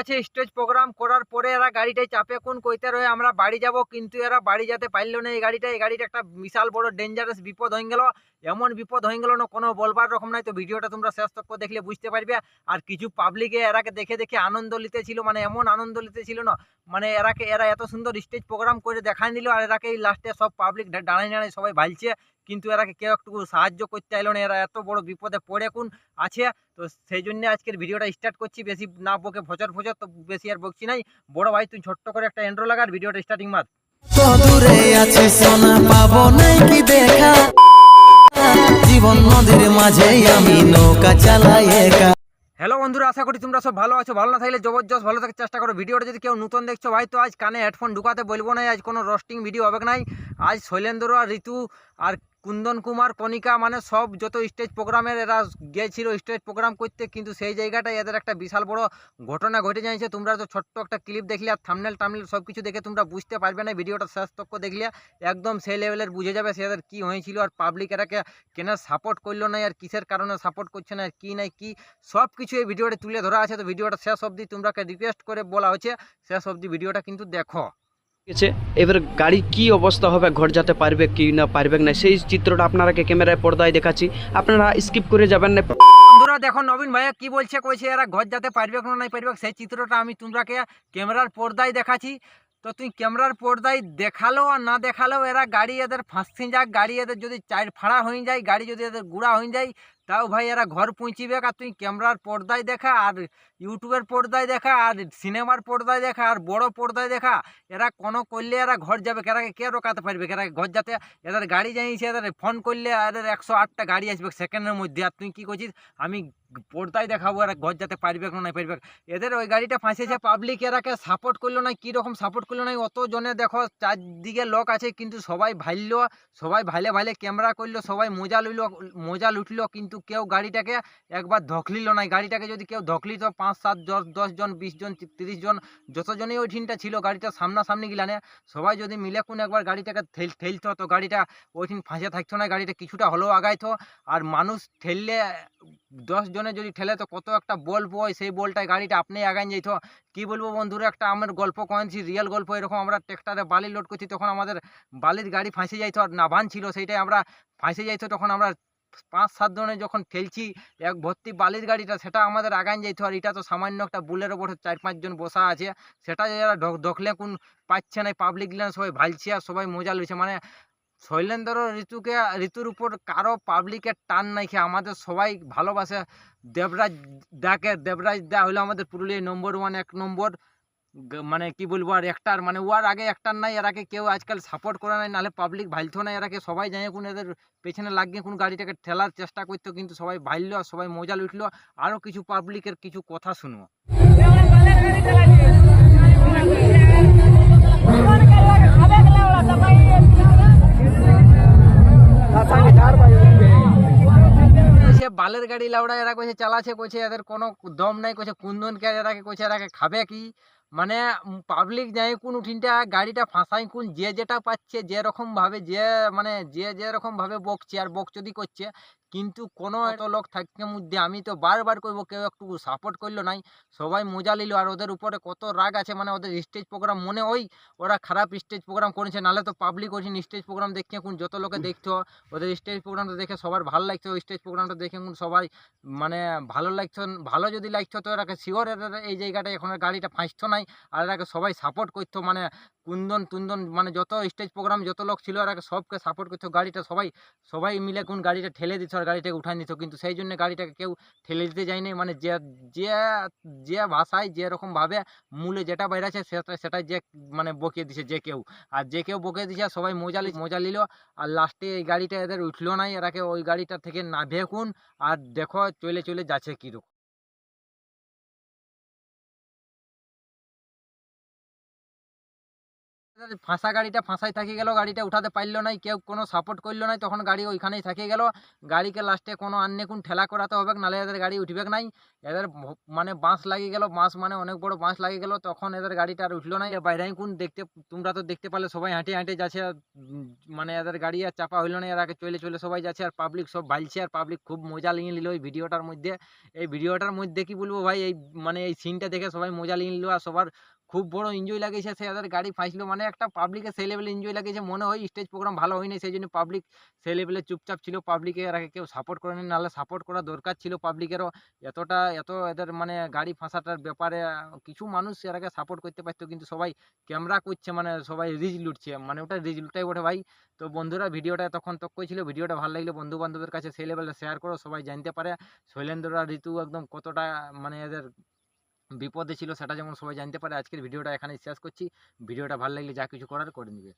আছে stage programme করার পরে এরা গাড়িটায় চাপে। কোন কইতে রয়ে আমরা বাড়ি যাব, কিন্তু এরা বাড়ি যেতে পারল না এই গাড়িটা। এই গাড়িটা একটা বিশাল বড় ডেঞ্জারাস বিপদ হয়ে গেল। এমন বিপদ হয়ে গেল না, কোনো বলবার রকম নাই। তো ভিডিওটা তোমরা শেষ তক দেখলে বুঝতে পারবে। আর কিছু পাবলিকে এরাকে দেখে দেখে আনন্দ নিতে ছিল মানে এমন আনন্দ নিতে ছিল না মানে এরাকে, এরা এত সুন্দর স্টেজ প্রোগ্রাম করে দেখাই দিল আর এরাকে এই লাস্টে সব পাবলিক দাঁড়ায় দাঁড়ায় সবাই ভালছে। কিন্তু এরাকে কেউ একটু সাহায্য করতে এলো না, এরা এত বড় বিপদে পড়ে কোন আছে। তো সেই জন্য আজকের ভিডিওটা স্টার্ট করছি। বেশি না বকে ভচর ফচর তো বেশি আর বকছি নাই। বড় ভাই, তুই ছোট্ট করে একটা এন্ট্রো লাগার ভিডিওটা স্টার্টিং মার। দূরে আছে, সোনা পাবো দেখা? জীবন নদীর মাঝে আমি নৌকা চালাই একা। হ্যালো বন্ধুরা, আশা করি তোমরা সব ভালো আছো। ভালো না থাকলে জবরদস্ত ভালো থাকার চেষ্টা করো। ভিডিওটা যদি কেউ নতুন দেখছ, ভাই, তো আজ কানে হেডফোন ঢুকাতে বলব না, আজ কোনো রস্টিং ভিডিও হবে নাই। আজ শৈলেন্দ্র আর ঋতু আর কুন্দন কুমার, কণিকা মানে সব যত স্টেজ প্রোগ্রামের এরা গিয়েছিল স্টেজ প্রোগ্রাম করতে, কিন্তু সেই জায়গাটায় এদের একটা বিশাল বড় ঘটনা ঘটে যাচ্ছে তোমরা তো ছোট্ট একটা ক্লিপ দেখলে আর থামনেল টামনেল সব কিছু দেখে তোমরা বুঝতে পারবে না, ভিডিওটা শেষ তক্ক দেখলে একদম সেই লেভেলের বুঝে যাবে সে এদের কী হয়েছিল আর পাবলিক এরাকে কেনার সাপোর্ট করল না আর কিসের কারণে সাপোর্ট করছে না আর কী নাই, কী সব কিছু এই ভিডিওটা তুলে ধরা আছে তো ভিডিওটা শেষ অবধি তোমরাকে রিকোয়েস্ট করে বলা হচ্ছে শেষ অবধি ভিডিওটা কিন্তু দেখো। গেছে। এবার গাড়ি কি অবস্থা হবে ঘর যেতে পারবে কি না পারবে না সেই চিত্রটা আপনারাকে ক্যামেরায় পর্দায় দেখাচ্ছি। আপনারা স্কিপ করে যাবেন না। বন্ধুরা দেখো নবীন ভাইয়া কি বলছে কইছে এরা ঘর যেতে পারবে কোনো নাই পারবে সেই চিত্রটা আমি তোমরাকে ক্যামেরার পর্দায় দেখাচ্ছি। তো তুই ক্যামেরার পর্দায় দেখাল আর না দেখালেও এরা গাড়ি এদের ফাঁসতে যাক গাড়ি এদের যদি চার ফাড়া হয়ে যায় গাড়ি যদি এদের গুড়া হয়ে যায় তাও ভাই এরা ঘর পৌঁছিবে আর তুই ক্যামেরার পর্দায় দেখা, আর ইউটিউবের পর্দায় দেখা, আর সিনেমার পর্দায় দেখা, আর বড় পর্দায় দেখা। এরা কোনো করলে এরা ঘর যাবে এরাকে কে রোকাতে পারবে? এরা ঘর যাতে এদের গাড়ি জানিয়েছে এদের ফোন করলে এদের একশো আটটা গাড়ি আসবে সেকেন্ডের মধ্যে। আর তুই কী করছিস? আমি পর্দায় দেখাবো এরা ঘর যেতে পারবে না পারবে। এদের ওই গাড়িটা ফাঁসিয়েছে পাবলিক এরাকে সাপোর্ট করল না কীরকম সাপোর্ট করল না অত জনে দেখো চারদিকে লোক আছে, কিন্তু সবাই ভাইল, সবাই ভাইলে ভাইলে ক্যামেরা করল, সবাই মজা লইল, মজা লুটলো, কিন্তু কেউ গাড়িটাকে একবার ধকলিল না গাড়িটাকে যদি কেউ ধকলিত, পাঁচ, সাত দশ দশ জন, বিশ জন, তিরিশ জন, যতজনই ওই ঠিনটা ছিল, গাড়িটা সামনাসামনি গিলানে, সবাই যদি মিলে কোন একবার গাড়িটাকে ঠেল, ঠেলতো, তো গাড়িটা ওইঠিন ফাঁসে থাকতো না, গাড়িটা কিছুটা হলেও আগাইতো। আর মানুষ ঠেললে, দশ জনে যদি ঠেলে, তো কত একটা বল বয়, সেই বলটায় গাড়িটা আপনি আগান যাইতো। কি বলব বন্ধুরা, একটা আমার গল্প কয়েছি রিয়েল গল্প, এরকম আমরা ট্রেক্টারে বালি লোড করছি, তখন আমাদের বালির গাড়ি ফাঁসে যাইতো আর নাভান ছিল, সেইটাই আমরা ফাঁসে যাইতো, তখন আমরা পাঁচ সাত জনে যখন ঠেলছি এক ভর্তি বালির গাড়িটা, সেটা আমাদের আগান যাইতো। হয় এটা তো সামান্য একটা বুলের ওপর চার পাঁচজন বসা আছে। সেটা যারা ঢকলে কোন পাচ্ছে না পাবলিক সবাই ভালছে আর সবাই মজা লইছে। মানে শৈলেন্দ্র ঋতুকে, ঋতুর উপর কারও পাবলিকের টান নাই খেয়ে আমাদের সবাই ভালোবাসে। দেবরাজ দাকে, দেবরাজ দা হলো আমাদের পুরুলিয়ার নম্বর ওয়ান এক নম্বর মানে কি বলব আর একটার মানে ওর আগে একটার নাই, এর আগে কেউ আজকাল সাপোর্ট করে নাই, নাহলে পাবলিক ভাইলতো না এরাকে সবাই জানে কোন এদের পেছনে লাগিয়ে কোন গাড়িটাকে ঠেলার চেষ্টা করতো, কিন্তু সবাই ভাইললো আর সবাই মজা লুটলো আরও কিছু পাবলিকের কিছু কথা শুনব। বালের গাড়ি লাউড়া এরা কইছে চালাছে কইছে, এদের কোনো দম নাই, কইছে, কুন্দনকে এরাকে কইছে এরাকে খাবে কি? মানে পাবলিক যাই কোন উঠিনটা, গাড়িটা ফাঁসাই কোন যে যেটা পাচ্ছে যে রকম ভাবে যে মানে যে যে রকম ভাবে বকছে, আর বকচোদি করছে কিন্তু কোনো এত লোক থাকতে মধ্যে আমি তো বারবার কইব কেউ একটু সাপোর্ট করল নাই সবাই মজা নিল আর ওদের উপরে কত রাগ আছে মানে ওদের স্টেজ প্রোগ্রাম মনে ওই ওরা খারাপ স্টেজ প্রোগ্রাম করেছে নাহলে তো পাবলিক ওই স্টেজ প্রোগ্রাম দেখছে কোন যত লোকে দেখতো ওদের স্টেজ প্রোগ্রামটা দেখে সবার ভালো লাগতো স্টেজ প্রোগ্রামটা দেখে কোন সবাই মানে ভালো লাগতো ভালো যদি লাগতো তো এরাকে শিওর এই জায়গাটায় এখন আর গাড়িটা ফাঁসতো নাই আর এরাকে সবাই সাপোর্ট করতো মানে কুন্দন তুন্দন মানে যত স্টেজ প্রোগ্রাম যত লোক ছিল এরাকে সবকে সাপোর্ট করতো গাড়িটা সবাই সবাই মিলে কোন গাড়িটা ঠেলে দিত আর গাড়িটাকে উঠায় নিত। কিন্তু সেই জন্য গাড়িটাকে কেউ ঠেলে দিতে যায়নি মানে যে যে যে ভাষায় যেরকমভাবে রকম ভাবে মূলে যেটা বেড়েছে সেটা সেটাই যে মানে বকিয়ে দিছে যে কেউ। আর যে কেউ বকিয়ে দিছে, সবাই মজা মজা নিল আর লাস্টে এই গাড়িটা এদের উঠল নাই। এরাকে ওই গাড়িটা থেকে না ভেকুন আর দেখো, চলে চলে যাচ্ছে কীরকম। ফাঁসা গাড়িটা ফাঁসাই থাকি গেল, গাড়িটা উঠাতে পারল নাই, কেউ কোনো সাপোর্ট করল নাই, তখন গাড়ি ওইখানেই থাকি গেল। গাড়িকে লাস্টে কোনো আন্নে কোন ঠেলা করাতে হবে নাহলে এদের গাড়ি উঠবে নাই। এদের মানে বাঁশ লাগিয়ে গেল, বাঁশ মানে অনেক বড় বাঁশ লাগিয়ে গেল, তখন এদের গাড়িটা আর উঠল নাই। বাইরে কোন দেখতে, তোমরা তো দেখতে পারলে, সবাই হাঁটে হাঁটে যাচ্ছে মানে এদের গাড়ি আর চাপা হইল না, এর আগে চলে চলে সবাই যাচ্ছে আর পাবলিক সব বালছে আর পাবলিক খুব মজা নিয়ে নিল এই ভিডিওটার মধ্যে। এই ভিডিওটার মধ্যে কি বলব ভাই, এই মানে এই সিনটা দেখে সবাই মজা নিয়ে নিল আর সবার খুব বড় এনজয় লাগিয়েছে সে এদের গাড়ি ফাঁসলো। মানে একটা পাবলিকের সেই লেভেলে এনজয় লাগিয়েছে মনে হয় স্টেজ প্রোগ্রাম ভালো হয়নি, সেই জন্য পাবলিক সেই লেভেলে চুপচাপ ছিল। পাবলিকে আগে কেউ সাপোর্ট করেনি, নাহলে সাপোর্ট করা দরকার ছিল পাবলিকেরও এতটা, এত এদের মানে গাড়ি ফাঁসাটার ব্যাপারে কিছু মানুষ এর আগে সাপোর্ট করতে পারতো, কিন্তু সবাই ক্যামেরা করছে মানে সবাই রিজ লুটছে। মানে ওটা রিজ লুটাই ওঠে ভাই। তো বন্ধুরা, ভিডিওটা তখন তক্কই ছিল। ভিডিওটা ভালো লাগলে বন্ধু বান্ধবের কাছে সেই লেভেলে শেয়ার করো, সবাই জানতে পারে। শৈলেন্দ্র আর ঋতু একদম কতটা মানে এদের বিপদে ছিল সেটা যেমন সবাই জানতে পারে, আজকের ভিডিওটা এখানে শেষ করছি। ভিডিওটা ভালো লাগলে যা কিছু করার করে নিবে।